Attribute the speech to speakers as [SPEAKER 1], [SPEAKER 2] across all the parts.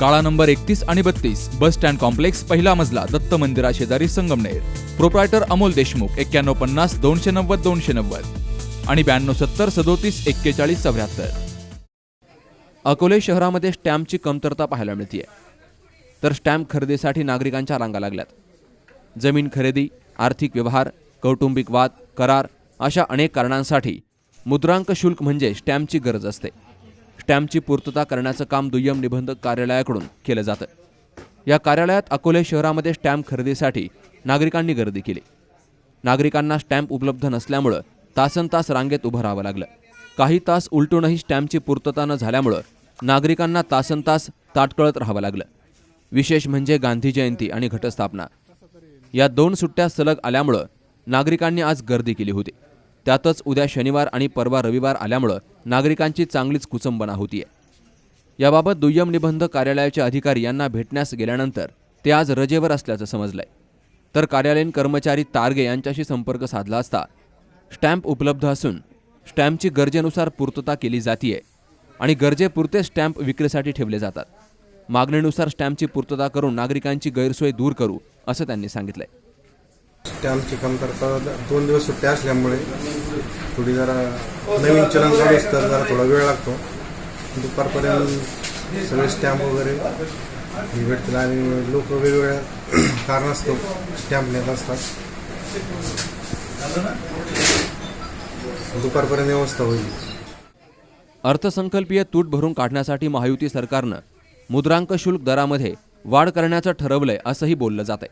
[SPEAKER 1] काळा नंबर एकतीस आणि बत्तीस बस स्टँड कॉम्प्लेक्स पहिला मजला दत्त मंदिरा शेजारी संगमनेर. प्रोप्रायटर अमोल देशमुख एक्क्याण्णव पन्नास दोनशे नव्वद दोनशे नव्वद. आणि ब्याण्णव सत्तर सदोतीस एक्केचाळीस चौऱ्याहत्तर. अकोले शहरामध्ये स्टॅम्पची कमतरता पाहायला मिळते तर स्टॅम्प खरेदीसाठी नागरिकांच्या रांगा लागल्यात. जमीन खरेदी आर्थिक व्यवहार कौटुंबिक वाद करार अशा अनेक कारणांसाठी मुद्रांक शुल्क म्हणजे स्टॅम्पची गरज असते. स्टॅम्पची पूर्तता करण्याचं काम दुय्यम निबंधक कार्यालयाकडून केलं जातं. या कार्यालयात अकोले शहरामध्ये स्टॅम्प खरेदीसाठी नागरिकांनी गर्दी केली. नागरिकांना स्टॅम्प उपलब्ध नसल्यामुळं तासन तास रांगेत उभं राहावं लागलं. काही तास उलटूनही स्टॅम्पची पूर्तता न झाल्यामुळं नागरिकांना तासन तास ताटकळत राहावं लागलं. विशेष म्हणजे गांधी जयंती आणि घटस्थापना. या दोन सुट्ट्या सलग आल्यामुळं नागरिकांनी आज गर्दी केली होती. त्यातच उद्या शनिवार आणि परवा रविवार आल्यामुळं नागरिकांची चांगलीच कुचंबना होतीये. याबाबत दुय्यम निबंध कार्यालयाचे अधिकारी यांना भेटण्यास गेल्यानंतर ते आज रजेवर असल्याचं समजलंय. तर कार्यालयीन कर्मचारी तारगे यांच्याशी संपर्क साधला असता स्टॅम्प उपलब्ध असून स्टॅम्पची गरजेनुसार पूर्तता केली जातीये आणि गरजेपुरते स्टॅम्प विक्रीसाठी ठेवले जातात. मागणीनुसार स्टॅम्पची पूर्तता करून नागरिकांची गैरसोय दूर करू असं त्यांनी सांगितलंय.
[SPEAKER 2] स्टॅम्पची कमतरता दोन दिवस सुट्ट्या असल्यामुळे थोडी जरा नवीन चलन चालू असतं जरा थोडा वेळ लागतो. दुपारपर्यंत सगळे स्टॅम्प वगैरे हे भेटतील आणि लोक वेगवेगळ्या असतो स्टॅम्प नेत असतात. दुपारपर्यंत व्यवस्था होईल.
[SPEAKER 1] अर्थसंकल्पीय तूट भरून काढण्यासाठी महायुती सरकारनं मुद्रांक शुल्क दरामध्ये वाढ करण्याचं ठरवलंय असंही बोललं जातंय.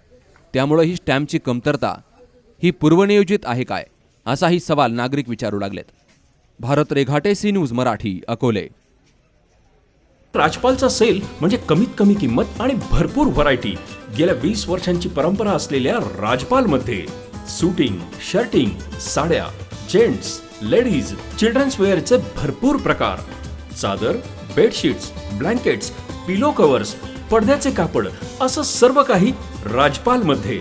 [SPEAKER 1] त्यामुळं ही स्टॅम्पची कमतरता ही पूर्वनियोजित आहे काय? असाही सवाल नागरिक विचारू लागलेत. Bharat Reghate C news Marathi Akole.
[SPEAKER 3] राजपालचा sale म्हणजे कमीत कमी किंमत आणि भरपूर व्हरायटी गेल्या वीस वर्षांची परंपरा असलेल्या राजपालमध्ये सुटिंग शर्टिंग साड्या जेंट्स लेडीज चिल्ड्रन्स वेअरचे भरपूर प्रकार. चादर बेडशीट्स ब्लँकेट्स पिलो कव्हर्स पडद्याचे कापड असं सर्व काही राजपालमध्ये.